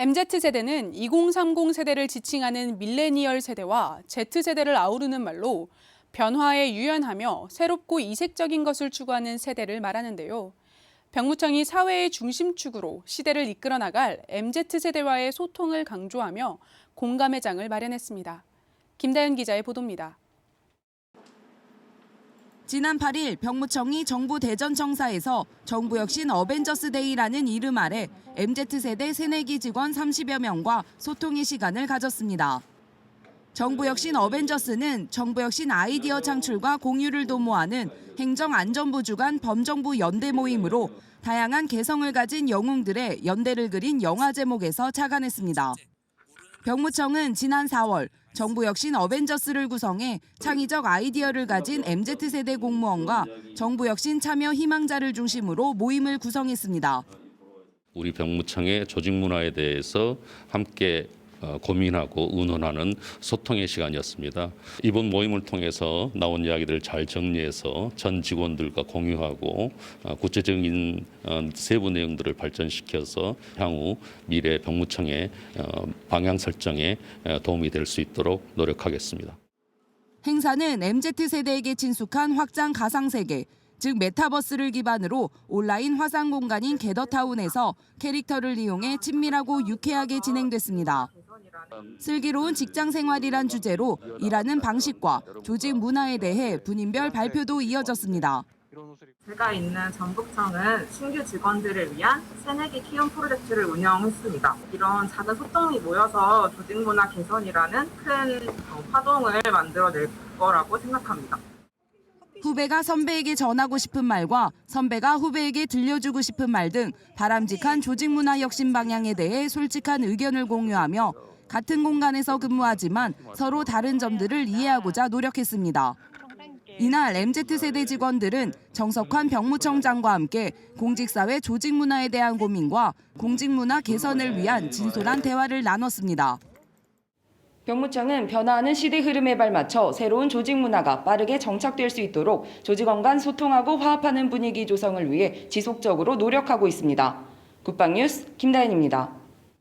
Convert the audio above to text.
MZ세대는 2030 세대를 지칭하는 밀레니얼 세대와 Z세대를 아우르는 말로 변화에 유연하며 새롭고 이색적인 것을 추구하는 세대를 말하는데요. 병무청이 사회의 중심축으로 시대를 이끌어 나갈 MZ세대와의 소통을 강조하며 공감의 장을 마련했습니다. 김다연 기자의 보도입니다. 지난 8일 병무청이 정부 대전청사에서 정부 혁신 어벤져스 데이라는 이름 아래 MZ세대 새내기 직원 30여 명과 소통의 시간을 가졌습니다. 정부 혁신 어벤져스는 정부 혁신 아이디어 창출과 공유를 도모하는 행정안전부 주관 범정부 연대 모임으로 다양한 개성을 가진 영웅들의 연대를 그린 영화 제목에서 착안했습니다. 병무청은 지난 4월 정부 혁신 어벤져스를 구성해 창의적 아이디어를 가진 MZ세대 공무원과 정부 혁신 참여 희망자를 중심으로 모임을 구성했습니다. 우리 병무청의 조직 문화에 대해서 함께 어, 고민하고 의논하는 소통의 시간이었습니다. 이번 모임을 통해서 나온 이야기들을 잘 정리해서 전 직원들과 공유하고 어, 구체적인 어, 세부 내용들을 발전시켜서 향후 미래 병무청의 어, 방향 설정에 어, 도움이 될 수 있도록 노력하겠습니다. 행사는 MZ세대에게 친숙한 확장 가상세계, 즉 메타버스를 기반으로 온라인 화상 공간인 게더타운에서 캐릭터를 이용해 친밀하고 유쾌하게 진행됐습니다. 슬기로운 직장 생활이란 주제로 일하는 방식과 조직 문화에 대해 분인별 발표도 이어졌습니다. 제가 있는 전북청은 신규 직원들을 위한 새내기 키움 프로젝트를 운영했습니다. 이런 작은 소통이 모여서 조직 문화 개선이라는 큰 어, 파동을 만들어낼 거라고 생각합니다. 후배가 선배에게 전하고 싶은 말과 선배가 후배에게 들려주고 싶은 말 등 바람직한 조직 문화 혁신 방향에 대해 솔직한 의견을 공유하며 같은 공간에서 근무하지만 서로 다른 점들을 이해하고자 노력했습니다. 이날 MZ세대 직원들은 정석환 병무청장과 함께 공직사회 조직 문화에 대한 고민과 공직 문화 개선을 위한 진솔한 대화를 나눴습니다. 병무청은 변화하는 시대 흐름에 발맞춰 새로운 조직 문화가 빠르게 정착될 수 있도록 조직원 간 소통하고 화합하는 분위기 조성을 위해 지속적으로 노력하고 있습니다. 국방뉴스 김다현입니다.